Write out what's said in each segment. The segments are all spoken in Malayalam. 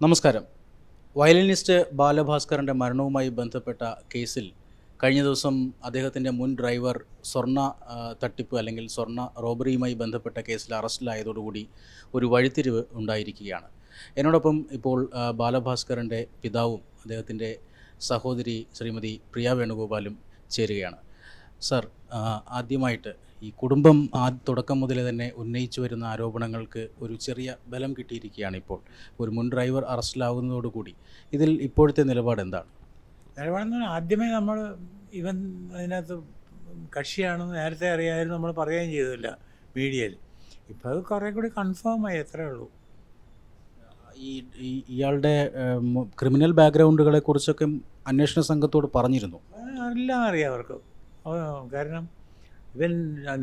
നമസ്കാരം. വയലിനിസ്റ്റ് ബാലഭാസ്കറിന്റെ മരണവുമായി ബന്ധപ്പെട്ട കേസിൽ കഴിഞ്ഞ ദിവസം അദ്ദേഹത്തിന്റെ മുൻ ഡ്രൈവർ സ്വർണ തട്ടിപ്പ് അല്ലെങ്കിൽ സ്വർണ റോബറിയുമായി ബന്ധപ്പെട്ട കേസിൽ അറസ്റ്റിലായതോടുകൂടി ഒരു വഴിത്തിരിവ് ഉണ്ടായിരിക്കുകയാണ്. എന്നോടൊപ്പം ഇപ്പോൾ ബാലഭാസ്കറിന്റെ പിതാവും അദ്ദേഹത്തിന്റെ സഹോദരി ശ്രീമതി പ്രിയ വേണുഗോപാലും ചേരുകയാണ്. സർ ആദ്യമായിട്ട് ഈ കുടുംബം ആ തുടക്കം മുതലേ തന്നെ ഉന്നയിച്ചു വരുന്ന ആരോപണങ്ങൾക്ക് ഒരു ചെറിയ ബലം കിട്ടിയിരിക്കുകയാണ് ഇപ്പോൾ. ഒരു മുൻ ഡ്രൈവർ അറസ്റ്റിലാവുന്നതോടുകൂടി ഇതിൽ ഇപ്പോഴത്തെ നിലപാട് എന്താണ്? നിലപാടെന്ന് പറഞ്ഞാൽ ആദ്യമേ നമ്മൾ ഇവൻ അതിനകത്ത് കക്ഷിയാണെന്ന് നേരത്തെ അറിയാമായിരുന്നു നമ്മൾ പറയുകയും ചെയ്തില്ല മീഡിയയിൽ. ഇപ്പോൾ അത് കുറേ കൂടി കൺഫേം ആയി അത്രേ ഉള്ളൂ. ഈ ഇയാളുടെ ക്രിമിനൽ ബാക്ക്ഗ്രൗണ്ടുകളെ കുറിച്ചൊക്കെ അന്വേഷണ സംഘത്തോട് പറഞ്ഞിരുന്നു. എല്ലാം അറിയാം അവർക്ക്. കാരണം ഇവൻ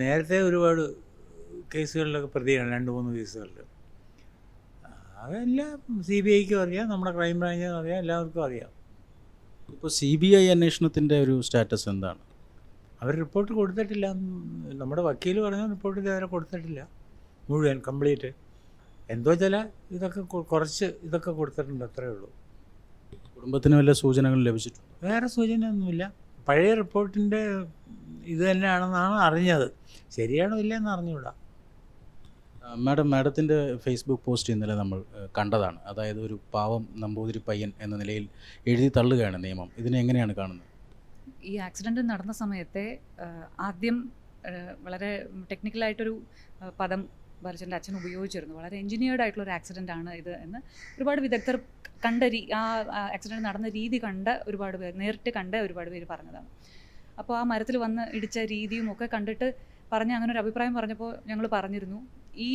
നേരത്തെ ഒരുപാട് കേസുകളിലൊക്കെ പ്രതിയാണ് രണ്ട് മൂന്ന് കേസുകളിൽ അതെല്ലാം സി ബി ഐക്കും അറിയാം നമ്മുടെ ക്രൈം ബ്രാഞ്ചിനും അറിയാം എല്ലാവർക്കും അറിയാം. ഇപ്പോൾ സി ബി ഐ അന്വേഷണത്തിന്റെ ഒരു സ്റ്റാറ്റസ് എന്താണ്? അവർ റിപ്പോർട്ട് കൊടുത്തിട്ടില്ല. നമ്മുടെ വക്കീൽ പറഞ്ഞ റിപ്പോർട്ട് ഇതുവരെ കൊടുത്തിട്ടില്ല. മുഴുവൻ കംപ്ലീറ്റ്. എന്തോ ചില ഇതൊക്കെ കുറച്ച് ഇതൊക്കെ കൊടുത്തിട്ടുണ്ട് അത്രേ ഉള്ളൂ. കുടുംബത്തിന് വല്ല സൂചനകൾ ലഭിച്ചിട്ടുണ്ട്? വേറെ സൂചനയൊന്നുമില്ല. പഴയ റിപ്പോർട്ടിന്റെ ഇത് തന്നെയാണെന്നാണ് അറിഞ്ഞത്. ശരിയാണോ ഇല്ലെന്ന് അറിഞ്ഞുകൂടാ. മാഡം മാഡത്തിന്റെ ഫേസ്ബുക്ക് പോസ്റ്റ് ഇന്നലെ നമ്മൾ കണ്ടതാണ്. അതായത് ഒരു പാവം നമ്പൂതിരി പയ്യൻ എന്ന നിലയിൽ എഴുതി തള്ളുകയാണ് നിയമം. ഇതിനെ എങ്ങനെയാണ് കാണുന്നത്? ഈ ആക്സിഡന്റ് നടന്ന സമയത്തെ ആദ്യം വളരെ ടെക്നിക്കലായിട്ടൊരു പദം ബാലചന്ദ്രന്റെ അച്ഛൻ ഉപയോഗിച്ചിരുന്നു. വളരെ എഞ്ചിനീയർഡ് ആയിട്ടുള്ള ഒരു ആക്സിഡന്റ് ആണ് ഇത് എന്ന് ഒരുപാട് വിദഗ്ധർ കണ്ട രീ ആ ആക്സിഡന്റ് നടന്ന രീതി കണ്ട ഒരുപാട് പേർ നേരിട്ട് കണ്ട ഒരുപാട് പേര് പറഞ്ഞതാണ്. അപ്പോൾ ആ മരത്തിൽ വന്ന് ഇടിച്ച രീതിയും ഒക്കെ കണ്ടിട്ട് പറഞ്ഞ അങ്ങനെ ഒരു അഭിപ്രായം പറഞ്ഞപ്പോൾ ഞങ്ങൾ പറഞ്ഞിരുന്നു. ഈ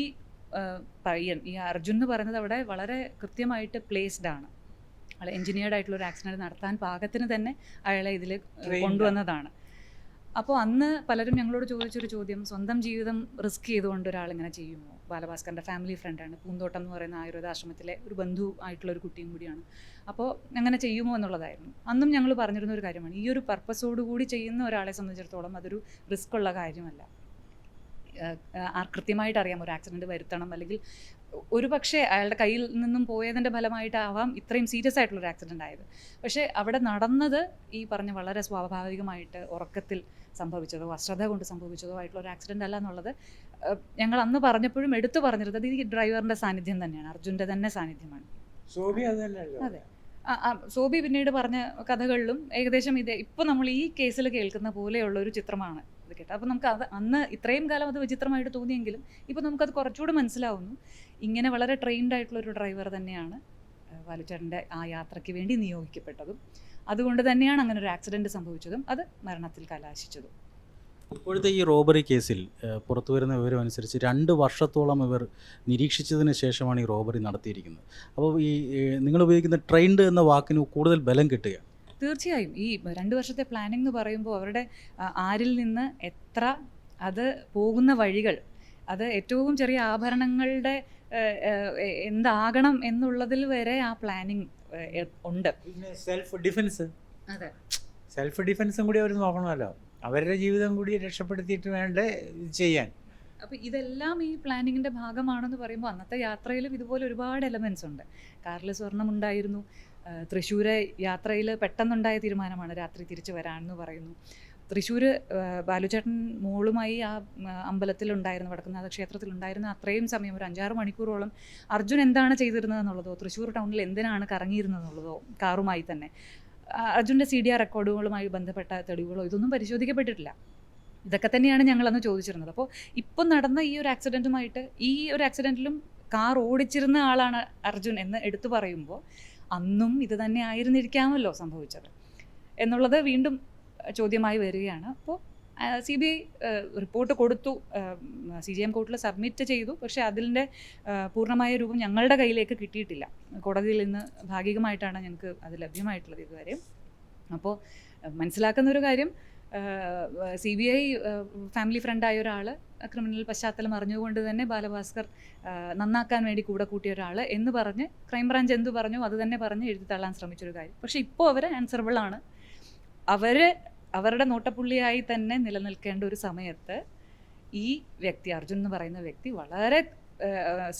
പയ്യൻ ഈ അർജുൻ എന്ന് പറയുന്നത് അവിടെ വളരെ കൃത്യമായിട്ട് പ്ലേസ്ഡ് ആണ്. അയാൾ എഞ്ചിനീയർഡ് ആയിട്ടുള്ള ഒരു ആക്സിഡന്റ് നടത്താൻ പാകത്തിന് തന്നെ അയാളെ ഇതിൽ കൊണ്ടുവന്നതാണ്. അപ്പോൾ അന്ന് പലരും ഞങ്ങളോട് ചോദിച്ചൊരു ചോദ്യം സ്വന്തം ജീവിതം റിസ്ക് ചെയ്തുകൊണ്ട് ഒരാൾ ഇങ്ങനെ ചെയ്യുമോ? ബാലഭാസ്കറിന്റെ ഫാമിലി ഫ്രണ്ടാണ് പൂന്തോട്ടം എന്ന് പറയുന്ന ആയുർവേദാശ്രമത്തിലെ ഒരു ബന്ധു ആയിട്ടുള്ള ഒരു കുട്ടിയും കൂടിയാണ്. അപ്പോൾ അങ്ങനെ ചെയ്യുമോ എന്നുള്ളതായിരുന്നു. അന്നും ഞങ്ങൾ പറഞ്ഞിരുന്ന ഒരു കാര്യമാണ്. ഈ ഒരു പർപ്പസോട് കൂടി ചെയ്യുന്ന ഒരാളെ സംബന്ധിച്ചിടത്തോളം അതൊരു റിസ്ക് ഉള്ള കാര്യമല്ല. കൃത്യമായിട്ട് അറിയാം. ഒരു ആക്സിഡന്റ് വരുത്തണം അല്ലെങ്കിൽ ഒരു പക്ഷേ അയാളുടെ കയ്യിൽ നിന്നും പോയതിന്റെ ഫലമായിട്ടാവാം ഇത്രയും സീരിയസ് ആയിട്ടുള്ള ഒരു ആക്സിഡന്റ് ആയത്. പക്ഷേ അവിടെ നടന്നത് ഈ പറഞ്ഞ വളരെ സ്വാഭാവികമായിട്ട് ഉറക്കത്തിൽ സംഭവിച്ചതോ അശ്രദ്ധ കൊണ്ട് സംഭവിച്ചതോ ആയിട്ടുള്ള ഒരു ആക്സിഡന്റ് അല്ല എന്നുള്ളത് ഞങ്ങൾ അന്ന് പറഞ്ഞപ്പോഴും എടുത്തു പറഞ്ഞിരുന്നത് ഈ ഡ്രൈവറിന്റെ സാന്നിധ്യം തന്നെയാണ് അർജുന്റെ തന്നെ സാന്നിധ്യമാണ്. സോബി അത് അതെ. ആ, ആ, സോബി പിന്നീട് പറഞ്ഞ കഥകളിലും ഏകദേശം ഇതേ ഇപ്പോൾ നമ്മൾ ഈ കേസിൽ കേൾക്കുന്ന പോലെയുള്ള ഒരു ചിത്രമാണ്. ഇത് കേട്ടത് അപ്പോൾ നമുക്ക് അത് അന്ന് ഇത്രയും കാലം അത് വിചിത്രമായിട്ട് തോന്നിയെങ്കിലും ഇപ്പോൾ നമുക്കത് കുറച്ചുകൂടി മനസ്സിലാവുന്നു. ഇങ്ങനെ വളരെ ട്രെയിൻഡ് ആയിട്ടുള്ള ഒരു ഡ്രൈവർ തന്നെയാണ് വാലുചേട്ടന്റെ ആ യാത്രയ്ക്ക് വേണ്ടി നിയോഗിക്കപ്പെട്ടതും അതുകൊണ്ട് തന്നെയാണ് അങ്ങനെ ഒരു ആക്സിഡന്റ് സംഭവിച്ചതും അത് മരണത്തിൽ കലാശിച്ചതും. ഇപ്പോഴത്തെ ഈ റോബറി കേസിൽ പുറത്തു വരുന്ന വിവരം അനുസരിച്ച് രണ്ട് വർഷത്തോളം ഇവർ നിരീക്ഷിച്ചതിന് ശേഷമാണ് ഈ റോബറി നടത്തിയിരിക്കുന്നത്. അപ്പോൾ ഈ നിങ്ങൾ ഉപയോഗിക്കുന്ന ട്രെയിൻഡ് എന്ന വാക്കിന് കൂടുതൽ ബലം കിട്ടുക തീർച്ചയായും. ഈ രണ്ട് വർഷത്തെ പ്ലാനിംഗ് എന്ന് പറയുമ്പോൾ അവരുടെ ആരിൽ നിന്ന് എത്ര അത് പോകുന്ന വഴികൾ അത് ഏറ്റവും ചെറിയ ആഭരണങ്ങളുടെ എന്താകണം എന്നുള്ളതിൽ വരെ ആ പ്ലാനിങ് ഉണ്ട്. സെൽഫ് ഡിഫൻസ് അതെ. സെൽഫ് ഡിഫൻസും കൂടി അവർ നോക്കണമല്ലോ. അവരുടെ ജീവിതം കൂടി രക്ഷപ്പെടുത്തിയിട്ട് വേണ്ടേ ചെയ്യാൻ. അപ്പോൾ ഇതെല്ലാം ഈ പ്ലാനിങ്ങിന്റെ ഭാഗമാണെന്ന് പറയുമ്പോൾ അന്നത്തെ യാത്രയിലും ഇതുപോലെ ഒരുപാട് എലമെൻസ് ഉണ്ട്. കാറിൽ സ്വർണം ഉണ്ടായിരുന്നു. തൃശ്ശൂരെ യാത്രയിൽ പെട്ടെന്നുണ്ടായ തീരുമാനമാണ് രാത്രി തിരിച്ചു വരാമെന്ന് പറയുന്നു. തൃശ്ശൂർ ബാലുചേട്ടൻ മോളുമായി ആ അമ്പലത്തിലുണ്ടായിരുന്നു വടക്കുന്നാഥ ക്ഷേത്രത്തിലുണ്ടായിരുന്ന അത്രയും സമയം ഒരു അഞ്ചാറ് മണിക്കൂറോളം അർജുൻ എന്താണ് ചെയ്തിരുന്നതെന്നുള്ളതോ തൃശ്ശൂർ ടൗണിൽ എന്തിനാണ് കറങ്ങിയിരുന്നതെന്നുള്ളതോ കാറുമായി തന്നെ. അർജുന്റെ സി ഡി ആർ റെക്കോർഡുകളുമായി ബന്ധപ്പെട്ട തെളിവുകളോ ഇതൊന്നും പരിശോധിക്കപ്പെട്ടിട്ടില്ല. ഇതൊക്കെ തന്നെയാണ് ഞങ്ങളന്ന് ചോദിച്ചിരുന്നത്. അപ്പോൾ ഇപ്പം നടന്ന ഈ ഒരു ആക്സിഡന്റുമായിട്ട് ഈ ഒരു ആക്സിഡന്റിലും കാർ ഓടിച്ചിരുന്ന ആളാണ് അർജുൻ എന്ന് എടുത്തു പറയുമ്പോൾ അന്നും ഇത് തന്നെ ആയിരുന്നിരിക്കാമല്ലോ സംഭവിച്ചത്. എന്നുള്ളത് വീണ്ടും ചോദ്യമായി വരികയാണ്. അപ്പോൾ സി ബി ഐ റിപ്പോർട്ട് കൊടുത്തു. സി ജി എം കോർട്ടിൽ സബ്മിറ്റ് ചെയ്തു. പക്ഷേ അതിന്റെ പൂർണമായ രൂപം ഞങ്ങളുടെ കയ്യിലേക്ക് കിട്ടിയിട്ടില്ല. കോടതിയിൽ നിന്ന് ഭാഗികമായിട്ടാണ് ഞങ്ങൾക്ക് അത് ലഭ്യമായിട്ടുള്ളത് ഇതുവരെ അപ്പോൾ മനസ്സിലാക്കുന്ന ഒരു കാര്യം സി ബി ഐ ഫാമിലി ഫ്രണ്ടായ ഒരാൾ ക്രിമിനൽ പശ്ചാത്തലം അറിഞ്ഞുകൊണ്ട് തന്നെ ബാലഭാസ്കർ നന്നാക്കാൻ വേണ്ടി കൂടെ കൂട്ടിയ ഒരാൾ എന്ന് പറഞ്ഞ് ക്രൈംബ്രാഞ്ച് എന്ത് പറഞ്ഞു അത് തന്നെ പറഞ്ഞ് എഴുതി തള്ളാൻ ശ്രമിച്ചൊരു കാര്യം. പക്ഷേ ഇപ്പോൾ അവർ ആൻസറബിൾ ആണ്. അവർ അവരുടെ നോട്ടപ്പുള്ളിയായി തന്നെ നിലനിൽക്കേണ്ട ഒരു സമയത്ത് ഈ വ്യക്തി അർജുൻ എന്ന് പറയുന്ന വ്യക്തി വളരെ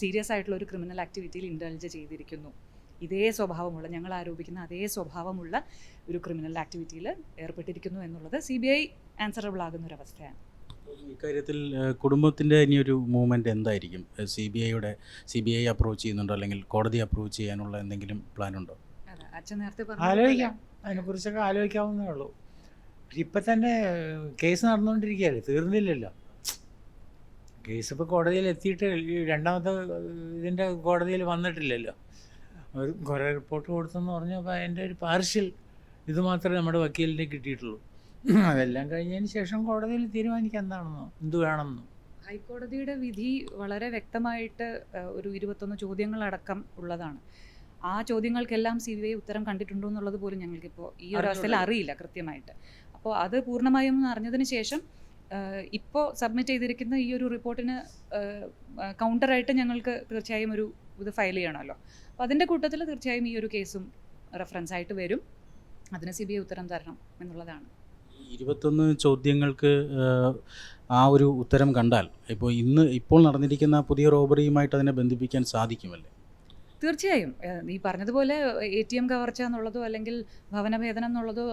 സീരിയസ് ആയിട്ടുള്ള ഒരു ക്രിമിനൽ ആക്ടിവിറ്റിയിൽ ഇൻഡൽജ് ചെയ്തിരിക്കുന്നു. ഇതേ സ്വഭാവമുള്ള ഞങ്ങൾ ആരോപിക്കുന്ന അതേ സ്വഭാവമുള്ള ഒരു ക്രിമിനൽ ആക്ടിവിറ്റിയിൽ ഏർപ്പെട്ടിരിക്കുന്നു എന്നുള്ളത് സി ബി ഐ ആൻസറബിൾ ആകുന്ന ഒരു അവസ്ഥയാണ്. ഇക്കാര്യത്തിൽ കുടുംബത്തിന്റെ ഇനി ഒരു മൂവ്മെന്റ് എന്തായിരിക്കും? സി ബി ഐയുടെ സി ബി ഐ അപ്രോച്ച് ചെയ്യുന്നുണ്ടോ? അല്ലെങ്കിൽ കോടതി അപ്രോച്ച് ചെയ്യാനുള്ള എന്തെങ്കിലും പ്ലാൻ ഉണ്ടോ? അതെ അച്ഛൻ നേരത്തെ പറഞ്ഞ ആലോചിക്കാം. അതിനെക്കുറിച്ചൊക്കെ ആലോചിക്കാവുന്നേ ഉള്ളൂ. ഇപ്പം തന്നെ കേസ് നടന്നുകൊണ്ടിരിക്കുകയല്ലേ? തീർന്നില്ലല്ലോ. കേസ് ഇപ്പോൾ കോടതിയിൽ എത്തിയിട്ട് രണ്ടാമത്തെ ഇതിന്റെ കോടതിയിൽ വന്നിട്ടില്ലല്ലോ. അവർ കുറേ റിപ്പോർട്ട് കൊടുത്തെന്ന് പറഞ്ഞപ്പോൾ അതിന്റെ ഒരു പാർഷ്യൽ ഇത് മാത്രമേ നമ്മുടെ വക്കീലിനെ കിട്ടിയിട്ടുള്ളൂ. അതെല്ലാം കഴിഞ്ഞതിന് ശേഷം കോടതിയിൽ തീരുമാനിക്കാം എന്താണെന്നോ എന്ത് വേണമെന്നോ. ഹൈക്കോടതിയുടെ വിധി വളരെ വ്യക്തമായിട്ട് ഒരു ഇരുപത്തൊന്ന് ചോദ്യങ്ങളടക്കം ഉള്ളതാണ്. ആ ചോദ്യങ്ങൾക്കെല്ലാം സി ബി ഐ ഉത്തരം കണ്ടിട്ടുണ്ടോ എന്നുള്ളത് പോലും ഞങ്ങൾക്കിപ്പോൾ ഈ ഒരു അവസ്ഥയിൽ അറിയില്ല കൃത്യമായിട്ട്. അപ്പോൾ അത് പൂർണമായും ഒന്ന് അറിഞ്ഞതിന് ശേഷം ഇപ്പോൾ സബ്മിറ്റ് ചെയ്തിരിക്കുന്ന ഈ ഒരു റിപ്പോർട്ടിന് കൗണ്ടറായിട്ട് ഞങ്ങൾക്ക് തീർച്ചയായും ഒരു ഇത് ഫയൽ ചെയ്യണമല്ലോ. അപ്പോൾ അതിന്റെ കൂട്ടത്തിൽ തീർച്ചയായും ഈ ഒരു കേസും റെഫറൻസ് ആയിട്ട് വരും. അതിന് സി ബി ഐ ഉത്തരം തരണം എന്നുള്ളതാണ്. ഇരുപത്തൊന്ന് ചോദ്യങ്ങൾക്ക് ആ ഒരു ഉത്തരം കണ്ടാൽ ഇപ്പോൾ ഇന്ന് ഇപ്പോൾ നടന്നിരിക്കുന്ന പുതിയ റോബറിയുമായിട്ട് അതിനെ ബന്ധിപ്പിക്കാൻ സാധിക്കുമല്ലേ? തീർച്ചയായും. ഈ നീ പറഞ്ഞതുപോലെ എ ടി എം കവർച്ച എന്നുള്ളതോ അല്ലെങ്കിൽ ഭവനഭേദനം എന്നുള്ളതോ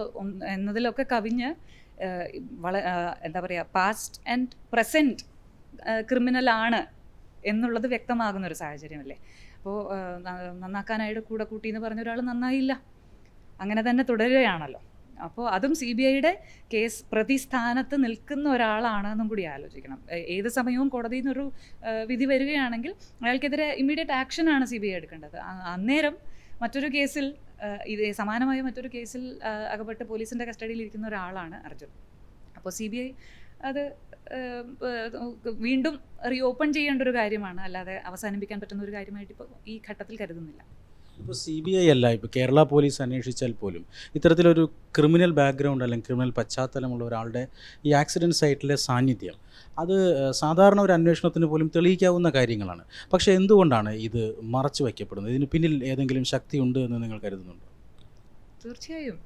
എന്നതിലൊക്കെ കവിഞ്ഞ് വള എന്താ പറയുക പാസ്റ്റ് ആൻഡ് പ്രസന്റ് ക്രിമിനൽ ആണ് എന്നുള്ളത് വ്യക്തമാകുന്ന ഒരു സാഹചര്യമല്ലേ? അപ്പോൾ നന്നാക്കാനായിട്ട് കൂടെ കൂട്ടി എന്ന് പറഞ്ഞ ഒരാൾ നന്നായില്ല. അങ്ങനെ തന്നെ തുടരുകയാണല്ലോ. അപ്പോൾ അതും സി ബി ഐയുടെ കേസ് പ്രതിസ്ഥാനത്ത് നിൽക്കുന്ന ഒരാളാണെന്നും കൂടി ആലോചിക്കണം. ഏത് സമയവും കോടതിയിൽ നിന്നൊരു വിധി വരികയാണെങ്കിൽ അയാൾക്കെതിരെ ഇമ്മീഡിയറ്റ് ആക്ഷനാണ് സി ബി ഐ എടുക്കേണ്ടത്. അന്നേരം മറ്റൊരു കേസിൽ ഇത് സമാനമായ മറ്റൊരു കേസിൽ അകപ്പെട്ട് പോലീസിന്റെ കസ്റ്റഡിയിൽ ഇരിക്കുന്ന ഒരാളാണ് അർജുൻ. അപ്പോൾ സി ബി ഐ അത് വീണ്ടും റീഓപ്പൺ ചെയ്യേണ്ട ഒരു കാര്യമാണ്. അല്ലാതെ അവസാനിപ്പിക്കാൻ പറ്റുന്ന ഒരു കാര്യമായിട്ട് ഇപ്പോൾ ഈ ഘട്ടത്തിൽ കരുതുന്നില്ല. ഇപ്പോൾ സി ബി ഐ അല്ല ഇപ്പോൾ കേരള പോലീസ് അന്വേഷിച്ചാൽ പോലും ഇത്തരത്തിലൊരു ക്രിമിനൽ ബാക്ക്ഗ്രൗണ്ട് അല്ലെങ്കിൽ ക്രിമിനൽ പശ്ചാത്തലമുള്ള ഒരാളുടെ ഈ ആക്സിഡന്റ് സൈറ്റിലെ സാന്നിധ്യം അത് സാധാരണ ഒരു അന്വേഷണത്തിന് പോലും തെളിയിക്കാവുന്ന കാര്യങ്ങളാണ്. പക്ഷേ എന്തുകൊണ്ടാണ് ഇത് മറച്ചു വയ്ക്കപ്പെടുന്നത്? ഇതിന് പിന്നിൽ ഏതെങ്കിലും ശക്തി ഉണ്ട് എന്ന് നിങ്ങൾ കരുതുന്നുണ്ടോ? തീർച്ചയായും.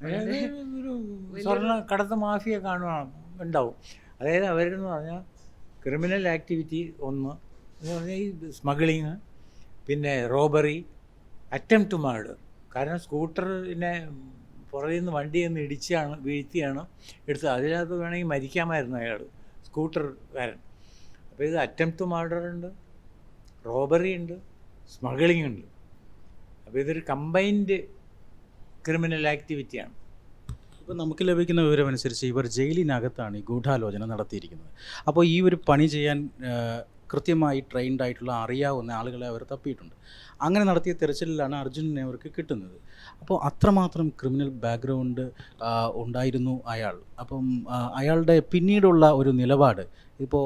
സ്വർണ കടത്ത് മാഫിയ കാണുക ഉണ്ടാവും. അതായത് അവരെന്ന് പറഞ്ഞാൽ ക്രിമിനൽ ആക്ടിവിറ്റി ഒന്ന് എന്ന് പറഞ്ഞാൽ ഈ സ്മഗ്ലിങ് പിന്നെ റോബറി അറ്റംപ്റ്റ് ടു മർഡർ കാരണം സ്കൂട്ടറിനെ പുറകിൽ നിന്ന് വണ്ടിയിൽ നിന്ന് ഇടിച്ചാണ് വീഴ്ത്തിയാണ് എടുത്തത്. അതിനകത്ത് വേണമെങ്കിൽ മരിക്കാമായിരുന്നു അയാൾ സ്കൂട്ടർകാരൻ. അപ്പോൾ ഇത് അറ്റംപ്റ്റ് മർഡർ ഉണ്ട് റോബറി ഉണ്ട് സ്മഗ്ലിംഗ് ഉണ്ട്. അപ്പോൾ ഇതൊരു കമ്പൈൻഡ് ക്രിമിനൽ ആക്ടിവിറ്റിയാണ് ഇപ്പോൾ നമുക്ക് ലഭിക്കുന്ന വിവരമനുസരിച്ച് ഇവർ ജയിലിനകത്താണ് ഈ ഗൂഢാലോചന നടത്തിയിരിക്കുന്നത്. അപ്പോൾ ഈ ഒരു പണി ചെയ്യാൻ കൃത്യമായി ട്രെയിൻഡ് ആയിട്ടുള്ള അറിയാവുന്ന ആളുകളെ അവർ തപ്പിയിട്ടുണ്ട്. അങ്ങനെ നടത്തിയ തെരച്ചിലിലാണ് അർജുനനെ അവർക്ക് കിട്ടുന്നത്. അപ്പോൾ അത്രമാത്രം ക്രിമിനൽ ബാക്ക്ഗ്രൗണ്ട് ഉണ്ടായിരുന്നു അയാൾ. അപ്പം അയാളുടെ പിന്നീടുള്ള ഒരു നിലപാട് ഇപ്പോൾ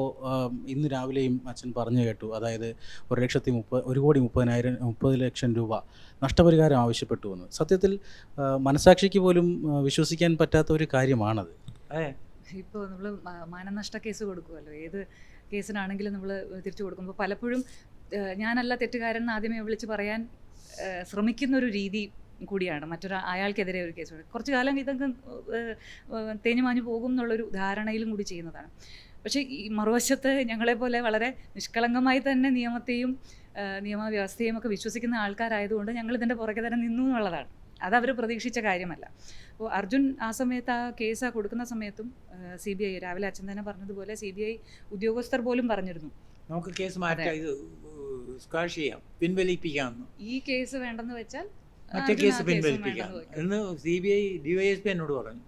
ഇന്ന് രാവിലെയും അച്ഛൻ പറഞ്ഞു കേട്ടു. അതായത് ഒരു ലക്ഷത്തി മുപ്പത് ഒരു കോടി മുപ്പതിനായിരം മുപ്പത് ലക്ഷം രൂപ നഷ്ടപരിഹാരം ആവശ്യപ്പെട്ടു എന്ന്. സത്യത്തിൽ മനസാക്ഷിക്ക് പോലും വിശ്വസിക്കാൻ പറ്റാത്ത ഒരു കാര്യമാണത്. ഇപ്പോൾ നമ്മൾ മാനനഷ്ട കേസ് കൊടുക്കുമല്ലോ ഏത് കേസിനാണെങ്കിലും നമ്മൾ തിരിച്ചു കൊടുക്കുമ്പോൾ പലപ്പോഴും ഞാനല്ല തെറ്റുകാരൻ ആദ്യമേ വിളിച്ച് പറയാൻ ശ്രമിക്കുന്ന ഒരു രീതി കൂടിയാണ്. മറ്റൊരു അയാൾക്കെതിരെ ഒരു കേസ്. കുറച്ച് കാലം ഇതൊക്കെ തേഞ്ഞു മാഞ്ഞു പോകും എന്നുള്ളൊരു ധാരണയിലും കൂടി ചെയ്യുന്നതാണ്. പക്ഷേ ഈ മറുവശത്ത് ഞങ്ങളെപ്പോലെ വളരെ നിഷ്കളങ്കമായി തന്നെ നിയമത്തെയും നിയമവ്യവസ്ഥയും ഒക്കെ വിശ്വസിക്കുന്ന ആൾക്കാരായതുകൊണ്ട് ഞങ്ങൾ ഇതിന്റെ പുറകെ തന്നെ നിന്നു എന്നുള്ളതാണ്. അതവർ പ്രതീക്ഷിച്ച കാര്യമല്ല. അപ്പോൾ അർജുൻ ആ സമയത്ത് ആ കേസ് ആ കൊടുക്കുന്ന സമയത്തും സി ബി ഐ രാവിലെ അച്ഛൻ തന്നെ പറഞ്ഞതുപോലെ സി ബി ഐ ഉദ്യോഗസ്ഥർ പോലും പറഞ്ഞിരുന്നു. നമുക്ക് കേസ് മാറ്റാം. ഇത് സ്ക്വാഷ് ചെയ്യാം. പിൻവലിപ്പിക്കാമെന്ന്. ഈ കേസ് വേണ്ടെന്ന് വെച്ചാൽ മറ്റേ കേസ് പിൻവലിപ്പിക്കാം. എന്ന് സി ബി ഐ ഡിവൈഎസ്പി എന്നോട് പറഞ്ഞു.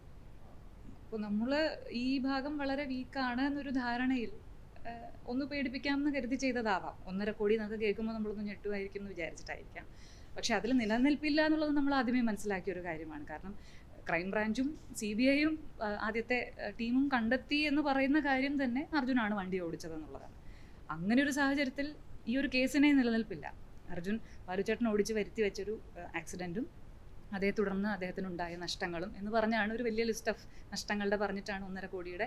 അപ്പോൾ നമ്മൾ ഈ ഭാഗം വളരെ വീക്കാണ് എന്നൊരു ധാരണയിൽ ഒന്ന് പേടിപ്പിക്കാമെന്ന് കരുതി ചെയ്തതാവാം. ഒന്നര കോടി എന്നൊക്കെ കേൾക്കുമ്പോൾ നമ്മളൊന്ന് ഞെട്ടുമായിരിക്കും എന്ന് വിചാരിച്ചിട്ടായിരിക്കാം. പക്ഷെ അതിൽ നിലനിൽപ്പില്ല എന്നുള്ളത് നമ്മൾ ആദ്യമേ മനസ്സിലാക്കിയ ഒരു കാര്യമാണ്. കാരണം ക്രൈം ബ്രാഞ്ചും സി ബി ഐയും ആദ്യത്തെ ടീമും കണ്ടെത്തി എന്ന് പറയുന്ന കാര്യം തന്നെ അർജുനാണ് വണ്ടി ഓടിച്ചതെന്നുള്ളതാണ് അങ്ങനെ ഒരു സാഹചര്യത്തിൽ ഈ ഒരു കേസിനെ നിലനിൽപ്പില്ല. അർജുൻ ബാലുചേട്ടൻ ഓടിച്ച് വരുത്തി വെച്ചൊരു ആക്സിഡന്റും അതേ തുടർന്ന് അദ്ദേഹത്തിനുണ്ടായ നഷ്ടങ്ങളും എന്ന് പറഞ്ഞാണ് ഒരു വലിയ ലിസ്റ്റ് ഓഫ് നഷ്ടങ്ങളുടെ പറഞ്ഞിട്ടാണ് ഒന്നര കോടിയുടെ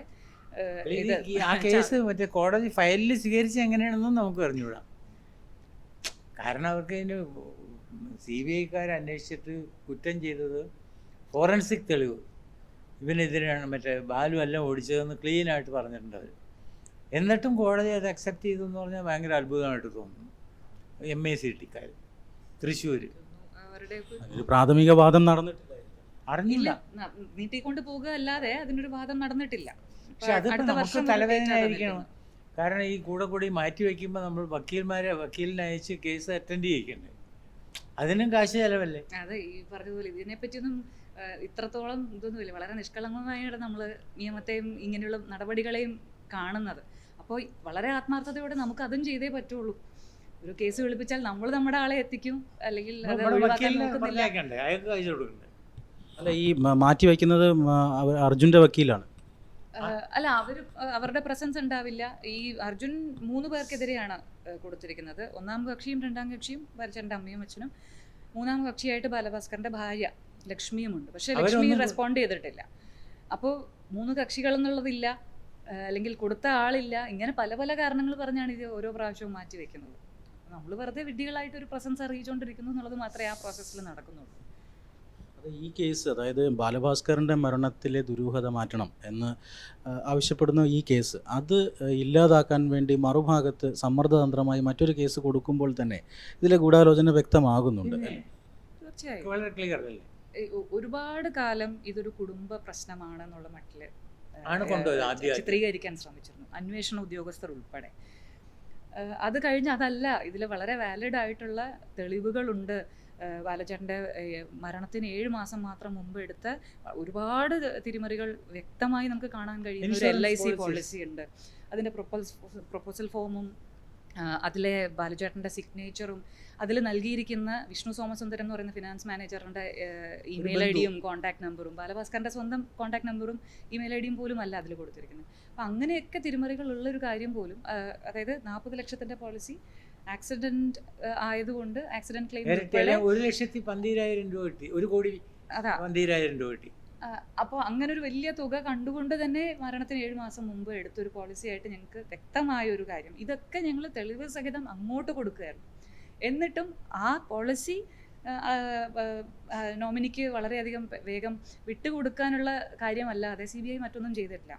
ആ കേസ് മറ്റേ കോടതി ഫയലിൽ സ്വീകരിച്ച് എങ്ങനെയാണെന്നും നമുക്ക് അറിഞ്ഞുകൂടാം. കാരണം അവർക്ക് അതിന് സി ബി ഐക്കാർ അന്വേഷിച്ചിട്ട് കുറ്റം ചെയ്തത് ഫോറൻസിക് തെളിവ്. ഇവനെതിരെയാണ് മറ്റേ ബാലു എല്ലാം ഓടിച്ചതെന്ന് ക്ലീനായിട്ട് പറഞ്ഞിട്ടുണ്ട് അവർ എന്നിട്ടും കോടതി അത് അക്സെപ്റ്റ് ചെയ്തു എന്ന് പറഞ്ഞാൽ ഭയങ്കര അത്ഭുതമായിട്ട് തോന്നുന്നു എം എ സി ടിക്കാർ തൃശ്ശൂർ ഒരു പ്രാഥമിക വാദം നടന്നിട്ടില്ല. അറിഞ്ഞില്ല. നീട്ടിക്കൊണ്ട് പോകുക അല്ലാതെ അതിനൊരു വാദം നടന്നിട്ടില്ല. പക്ഷെ അത് നമുക്ക് വർഷം തലവേദന ആയിരിക്കണം. കാരണം ഈ കൂടെ കൂടി മാറ്റി വയ്ക്കുമ്പോൾ നമ്മൾ വക്കീൽമാരെ വക്കീലിനെ അയച്ച് കേസ് അറ്റൻഡ് ചെയ്യിക്കണ്ടേ? അതിനും കാശ് ചെലവല്ലേ? അതെ ഈ പറഞ്ഞതുപോലെ ഇതിനെപ്പറ്റിയൊന്നും ഇത്രത്തോളം ഇതൊന്നുമില്ല. വളരെ നിഷ്കളങ്കമായാണ് നമ്മൾ നിയമത്തെയും ഇങ്ങനെയുള്ള നടപടികളെയും കാണുന്നത്. അപ്പോൾ വളരെ ആത്മാർത്ഥതയോടെ നമുക്ക് അതും ചെയ്തേ പറ്റുള്ളൂ. ഒരു കേസ് വിളിപ്പിച്ചാൽ നമ്മൾ നമ്മുടെ ആളെ എത്തിക്കും. അല്ലെങ്കിൽ അല്ല ഈ മാറ്റി വയ്ക്കുന്നത് അർജുന്റെ വക്കീലാണ്. അല്ല അവർ അവരുടെ പ്രസൻസ് ഉണ്ടാവില്ല. ഈ അർജുൻ മൂന്ന് പേർക്കെതിരെയാണ് കൊടുത്തിരിക്കുന്നത്. ഒന്നാം കക്ഷിയും രണ്ടാം കക്ഷിയും ഭരിച്ചന്റെ അമ്മയും അച്ഛനും. മൂന്നാം കക്ഷിയായിട്ട് ബാലഭാസ്കറിന്റെ ഭാര്യ. ലക്ഷ്മിയുമുണ്ട്. പക്ഷെ ലക്ഷ്മി റെസ്പോണ്ട് ചെയ്തിട്ടില്ല. അപ്പോൾ മൂന്ന് കക്ഷികൾ എന്നുള്ളതില്ല അല്ലെങ്കിൽ കൊടുത്ത ആളില്ല. ഇങ്ങനെ പല പല കാരണങ്ങൾ പറഞ്ഞാണ് ഇത് ഓരോ പ്രാവശ്യവും മാറ്റി വെക്കുന്നത്. നമ്മൾ വെറുതെ വിഡ്ഢികളായിട്ട് ഒരു പ്രസൻസ് അറിയിച്ചുകൊണ്ടിരിക്കുന്നു എന്നുള്ളത് മാത്രമേ ആ പ്രോസസ്സിൽ നടക്കുന്നുള്ളൂ. അത് ഈ കേസ് അതായത് ബാലഭാസ്കറിന്റെ മരണത്തിലെ ദുരൂഹത മാറ്റണം എന്ന് ആവശ്യപ്പെടുന്ന ഈ കേസ് അത് ഇല്ലാതാക്കാൻ വേണ്ടി മറുഭാഗത്ത് സമ്മർദ്ദതന്ത്രമായി മറ്റൊരു കേസ് കൊടുക്കുമ്പോൾ തന്നെ ഇതിലെ ഗൂഢാലോചന വ്യക്തമാകുന്നുണ്ട്. തീർച്ചയായും വളരെ ക്ലിയർ അല്ലേ? ഒരുപാട് കാലം ഇതൊരു കുടുംബ പ്രശ്നമാണെന്നുള്ള മട്ടിൽ ചിത്രീകരിക്കാൻ ശ്രമിച്ചിരുന്നു. അന്വേഷണ ഉദ്യോഗസ്ഥർ ഉൾപ്പെടെ. അത് കഴിഞ്ഞ് അതല്ല ഇതിൽ വളരെ വാലിഡ് ആയിട്ടുള്ള തെളിവുകളുണ്ട്. ബാലചേട്ടന്റെ മരണത്തിന് ഏഴ് മാസം മാത്രം മുമ്പ് എടുത്ത ഒരുപാട് തിരിമറികൾ വ്യക്തമായി നമുക്ക് കാണാൻ കഴിയുന്ന ഒരു എൽ ഐ സി. പോളിസി ഉണ്ട്. അതിന്റെ പ്രൊപ്പോസൽ പ്രൊപ്പോസൽ ഫോമും അതിലെ ബാലുചേട്ടന്റെ സിഗ്നേച്ചറും അതിൽ നൽകിയിരിക്കുന്ന വിഷ്ണു സോമസുന്ദരം എന്ന് പറയുന്ന ഫിനാൻസ് മാനേജറിന്റെ ഇമെയിൽ ഐ. ഡിയും കോൺടാക്ട് നമ്പറും ബാലഭാസ്കറിന്റെ സ്വന്തം കോൺടാക്ട് നമ്പറും ഇമെയിൽ ഐ ഡിയും പോലും അല്ല അതിൽ കൊടുത്തിരിക്കുന്നത്. അപ്പം അങ്ങനെയൊക്കെ തിരിമറികൾ ഉള്ളൊരു കാര്യം പോലും അതായത് നാൽപ്പത് ലക്ഷത്തിന്റെ പോളിസി ആക്സിഡന്റ് ആയതുകൊണ്ട് ആക്സിഡന്റ് ക്ലെയിം ഒരു ലക്ഷത്തി പന്തീരായിരം രൂപ കിട്ടി. ഒരു കോടി അതാ. പന്തീരായിരം രൂപ കിട്ടി. അപ്പോൾ അങ്ങനെ ഒരു വലിയ തുക കണ്ടുകൊണ്ട് തന്നെ മരണത്തിന് ഏഴ് മാസം മുമ്പ് എടുത്തൊരു പോളിസി ആയിട്ട് ഞങ്ങൾക്ക് വ്യക്തമായ ഒരു കാര്യം. ഇതൊക്കെ ഞങ്ങൾ തെളിവ് സഹിതം അങ്ങോട്ട് കൊടുക്കുകയായിരുന്നു. എന്നിട്ടും ആ പോളിസി നോമിനിക്ക് വളരെയധികം വേഗം വിട്ടുകൊടുക്കാനുള്ള കാര്യമല്ലാതെ സി ബി ഐ മറ്റൊന്നും ചെയ്തിട്ടില്ല.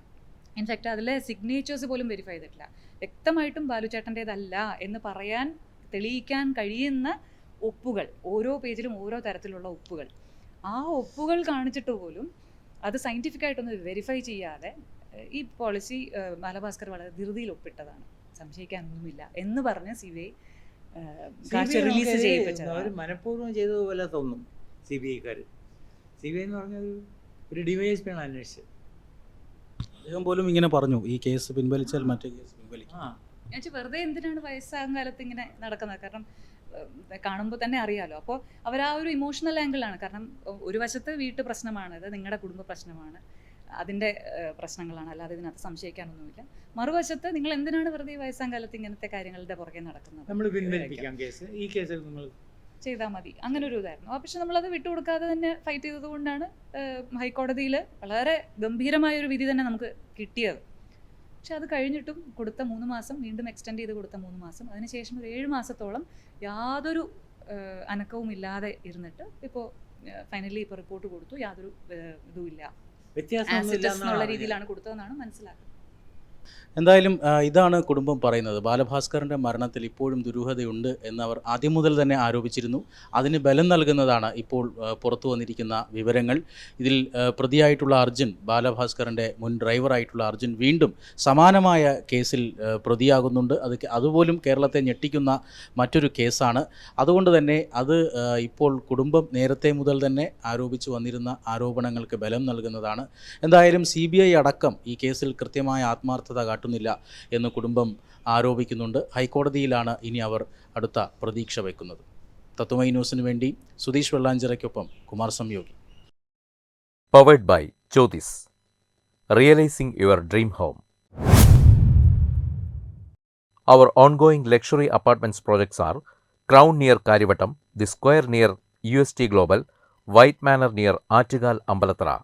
ഇൻഫാക്റ്റ് അതിലെ സിഗ്നേച്ചേഴ്സ് പോലും വെരിഫൈ ചെയ്തിട്ടില്ല. വ്യക്തമായിട്ടും ബാലുചേട്ടന്റേതല്ല എന്ന് പറയാൻ തെളിയിക്കാൻ കഴിയുന്ന ഒപ്പുകൾ ഓരോ പേജിലും ഓരോ തരത്തിലുള്ള ഒപ്പുകൾ. ആ ഒപ്പുകൾ കാണിച്ചിട്ട് പോലും അത് സയന്റിഫിക് ആയിട്ടൊന്ന് വെരിഫൈ ചെയ്യാതെ ഈ പോളിസി ബാലഭാസ്കർ വളരെ ധൃതിയിൽ ഒപ്പിട്ടതാണ്. സംശയിക്കാനൊന്നുമില്ല എന്ന് പറഞ്ഞ് സി ബി ഐ റിലീസ് അവർ ചെയ്യിപ്പിച്ചത് മനഃപൂർവം ചെയ്തതുപോലെ തോന്നും സി ബി ഐക്കാർ സി ബി ഐ എന്ന് പറഞ്ഞ ഒരു ഡിവൈസ് അന്വേഷിച്ചത് അദ്ദേഹം പോലും ഇങ്ങനെ പറഞ്ഞു ഈ കേസ് പിൻവലിച്ചാൽ മറ്റേ കേസ് പിൻവലിക്കും. ആ. എന്നുവെച്ചാൽ വെറുതെ എന്തിനാണ് വയസ്സാകും കാലത്ത് ഇങ്ങനെ നടക്കുന്നത്? കാരണം കാണുമ്പോൾ തന്നെ അറിയാലോ. അപ്പോൾ അവർ ആ ഒരു ഇമോഷണൽ ആംഗിളാണ് കാരണം ഒരു വശത്ത് വീട്ടു പ്രശ്നമാണ് ഇത് നിങ്ങളുടെ കുടുംബ പ്രശ്നമാണ് അതിന്റെ പ്രശ്നങ്ങളാണ്. അല്ലാതെ ഇതിനകത്ത് സംശയിക്കാനൊന്നുമില്ല. മറുവശത്ത് നിങ്ങൾ എന്തിനാണ് വെറുതെ ഈ വയസ്സാം കാലത്ത് ഇങ്ങനത്തെ കാര്യങ്ങളുടെ പുറകെ നടക്കുന്നത്? നമ്മൾ കേസ്. ഈ കേസിൽ നിങ്ങൾ ചെയ്താൽ മതി. അങ്ങനെ ഒരു ഇതായിരുന്നു. ആ, പക്ഷെ നമ്മളത് വിട്ടുകൊടുക്കാതെ തന്നെ ഫൈറ്റ് ചെയ്തത് കൊണ്ടാണ് ഹൈക്കോടതിയിൽ വളരെ ഗംഭീരമായ ഒരു വിധി തന്നെ നമുക്ക് കിട്ടിയത്. പക്ഷെ അത് കഴിഞ്ഞിട്ടും കൊടുത്ത മൂന്ന് മാസം വീണ്ടും എക്സ്റ്റെൻഡ് ചെയ്ത് കൊടുത്ത മൂന്ന് മാസം. അതിനുശേഷം ഒരു ഏഴ് മാസത്തോളം യാതൊരു അനക്കവും ഇല്ലാതെ ഇരുന്നിട്ട് ഇപ്പോൾ ഫൈനലി ഇപ്പോൾ റിപ്പോർട്ട് കൊടുത്തു. യാതൊരു ഇതും ഇതുമില്ല രീതിയിലാണ് കൊടുത്തതെന്നാണ് മനസ്സിലാക്കുന്നത്. എന്തായാലും ഇതാണ് കുടുംബം പറയുന്നത്. ബാലഭാസ്കറിന്റെ മരണത്തിൽ ഇപ്പോഴും ദുരൂഹതയുണ്ട് എന്നവർ ആദ്യം മുതൽ തന്നെ ആരോപിച്ചിരുന്നു. അതിന് ബലം നൽകുന്നതാണ് ഇപ്പോൾ പുറത്തു വന്നിരിക്കുന്ന വിവരങ്ങൾ. ഇതിൽ പ്രതിയായിട്ടുള്ള അർജുൻ ബാലഭാസ്കറിന്റെ മുൻ ഡ്രൈവറായിട്ടുള്ള അർജുൻ വീണ്ടും സമാനമായ കേസിൽ പ്രതിയാകുന്നുണ്ട്. അത് അതുപോലും കേരളത്തെ ഞെട്ടിക്കുന്ന മറ്റൊരു കേസാണ്. അതുകൊണ്ട് തന്നെ അത് ഇപ്പോൾ കുടുംബം നേരത്തെ മുതൽ തന്നെ ആരോപിച്ചു വന്നിരുന്ന ആരോപണങ്ങൾക്ക് ബലം നൽകുന്നതാണ്. എന്തായാലും സി അടക്കം ഈ കേസിൽ കൃത്യമായ ആത്മാർത്ഥത കാട്ടുന്നില്ല എന്ന് കുടുംബം ആരോപിക്കുന്നുണ്ട് ഹൈക്കോടതിയിലാണ് ഇനി അവർ അടുത്ത പ്രതീക്ഷ വയ്ക്കുന്നത് തത്വമൈ ന്യൂസിന് വേണ്ടി സുധീഷ് വെള്ളാഞ്ചിറയ്ക്കൊപ്പം Kumar സംയോഗി Powered by Jyotis. Realizing your dream home. Our ongoing luxury apartments projects are Crown near Karivattam, The Square near UST Global, White Manor near Artigal Ambalatra,